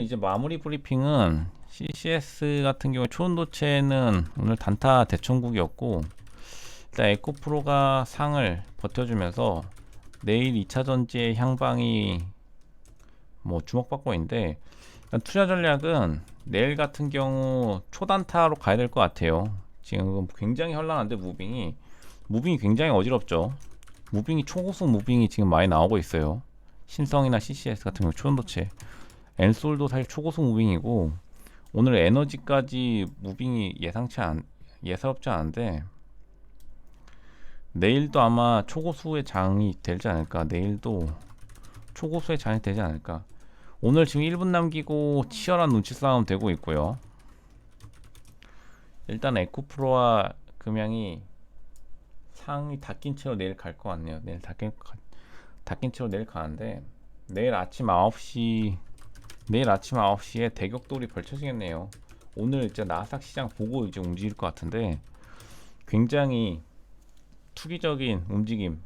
이제 마무리 브리핑은 CCS 같은 경우 초운도체는 오늘 단타 대천국이었고 일단 에코프로가 상을 버텨주면서 내일 2차 전지의 향방이 뭐 주목받고 있는데 투자 전략은 내일 같은 경우 초단타로 가야 될 것 같아요. 지금 굉장히 현란한데 무빙이 무빙이 굉장히 어지럽죠. 무빙이 초고속 무빙이 지금 많이 나오고 있어요. 신성이나 CCS 같은 경우 초운도체 엔솔도 사실 초고속 무빙이고 오늘 에너지까지 무빙이 예상치 않 예사롭지 않은데 내일도 아마 초고수의 장이 되지 않을까. 내일도 초고수의 장이 되지 않을까. 오늘 지금 1분 남기고 치열한 눈치 싸움 되고 있고요. 일단 에코프로와 금양이 상이 닦인 채로 내일 갈 것 같네요. 내일 닦인, 닦인 채로 내일 가는데 내일 아침 9시 내일 아침 9시에 대격돌이 펼쳐지겠네요. 오늘 이제 나스닥 시장 보고 이제 움직일 것 같은데 굉장히 투기적인 움직임